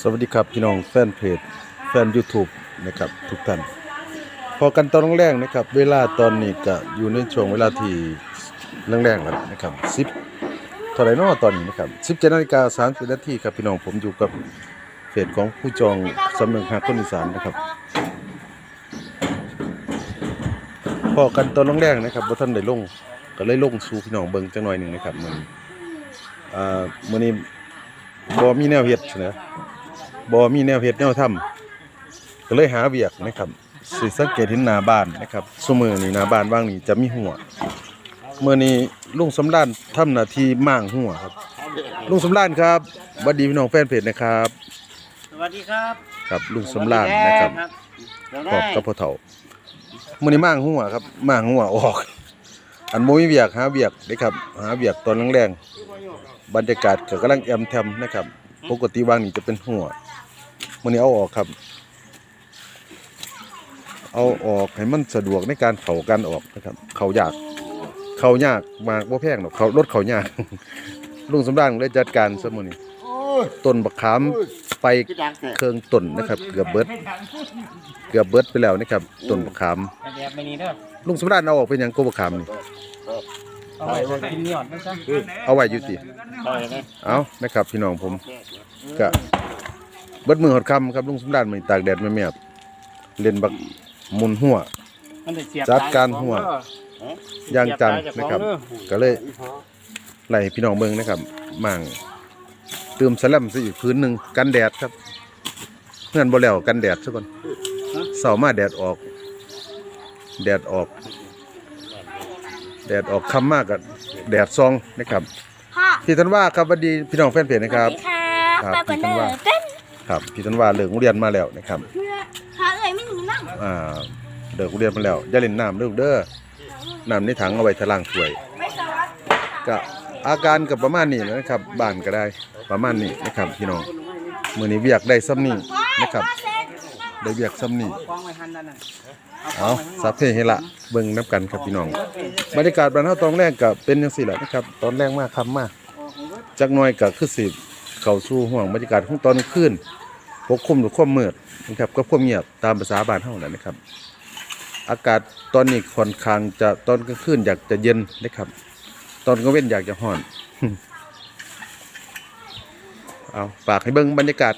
สวัสดีครับพี่น้องแฟนเพจแฟน YouTube นะครับทุกท่าน พอกันตอนแรกนะครับ เวลาตอนนี้ก็อยู่ในช่วงเวลาที่แรงๆแล้วนะครับ10เท่าไหร่นาะตอนนี้นะครับ17นาฬิกา30นาทีครับพี่น้องผมอยู่กับเพจของผู้จองสำนักหาคนอีสานนะครับพอกันตอนแรกๆนะครับบ่ทันได้ลงก็เลยลงสู่พี่น้องเบิงจังหน่อยหนึงนะครับมื้อนอ่ามื้อนี้บ่มีแนวเฮ็ดนะ บ่มีแนวเฮ็ดแนวทำก็เลยหาเวียกนะครับสิสังเกตเห็นหน้าบ้านนะครับซุมื้อนี้หน้าบ้านว่างนี้จะมีหัวมื้อนี้ลุงสำรานทำหน้าที่ม่างหัวครับ ลุงสำรานครับสวัสดีพี่น้องแฟนเพจนะครับ สวัสดีครับครับลุงสำรานนะครับขอบกับพ่อเฒ่ามื้อนี้ม่างหัวครับม่างหัวออก อันบ่มีเวียกหาเวียกเด้ครับหาเวียกตอนแรงๆบรรยากาศก็กำลังแอมแทมนะครับ ปกติวางนี่จะเป็นหัว มื้อนี้เอาออกครับ เอาออกให้มันสะดวกในการเข้ากันออกนะครับ เข้ายาก เข้ายากมากบ่แพงหรอกเขารถเข้ายากลุงสำรานเลยจัดการซะมื้อนี้ต้นบักขามไปพี่ดังเถอะเครื่องต้นนะครับ เกือบเบิด เกือบเบิดไปแล้วนะครับต้นบักขามเดี๋ยวไปนี่เด้อลุงสำราญเอาออกเป็นหยังโกบกขามนี่เอาไว้ไว้กินนี่ก่อนนะจ๊ะเอาไว้อยู่ติเอาไว้นะเอานะครับพี่น้องผมก็ เบิดมือหดคำครับลุงสำราญมันตากแดดไม่แมบเล่นบักหมุนหัว มันจะเสียบจัดการหัว ย่างจังนะครับ ก็เลยไล่ให้พี่น้องเบิ่งนะครับมั่งเติมสลัมซะอีกพื้นหนึ่งกันแดดครับเงื่อนบ่แล้วกันแดดซะก่อนเสาร์มาแดดออก แดดออก แดดออกค่ำมากกับแดดซองนะครับ ค่ะพี่ธันว่าครับสวัสดีพี่น้องแฟนเพจนะครับ สวัสดีค่ะครับปลาพี่กันธัเด้นอวาเต้น ครับพี่ธันว่าเลิกโรงเรียนมาแล้วนะครับเมื่อหาเอ่ยไม่หนีนั่งอ่าเลิกโรงเรียนมาแล้วอย่าเล่นน้ำเด้อลูกเด้อน้ำในถังเอาไว้ทะล่างถ้วย ไม่สวัสดีก็อาการกับประมาณนี้นะครับบ้านก็ได้ประมาณนี้นะครับพี่น้องมื้อนี้เวียกได้ซ้ำนี้นะครับได้เวียกซ้ำนี้กองไว้หันนั่นน่ะเอาสัพเพเหระเบิ่งน้ำกันครับพี่น้องบรรยากาศบ้านเฮาตอนแรกก็เป็นจังซี่แหละนะครับ ตอนแรกมากค่ำมากจักหน่อยก็คือสิ เข้าสู่ห่วงบรรยากาศของตอนกลางคืนปกคลุมด้วยความมืดนะครับก็ความเงียบตามภาษาบ้านเฮานั่นนะครับ อากาศตอนนี้ค่อนข้างจะตอนกลางคืนอยากจะเย็นนะครับ ตอนกลางเว้นอยากจะห่อน เอาฝากให้เบิ่งบรรยากาศ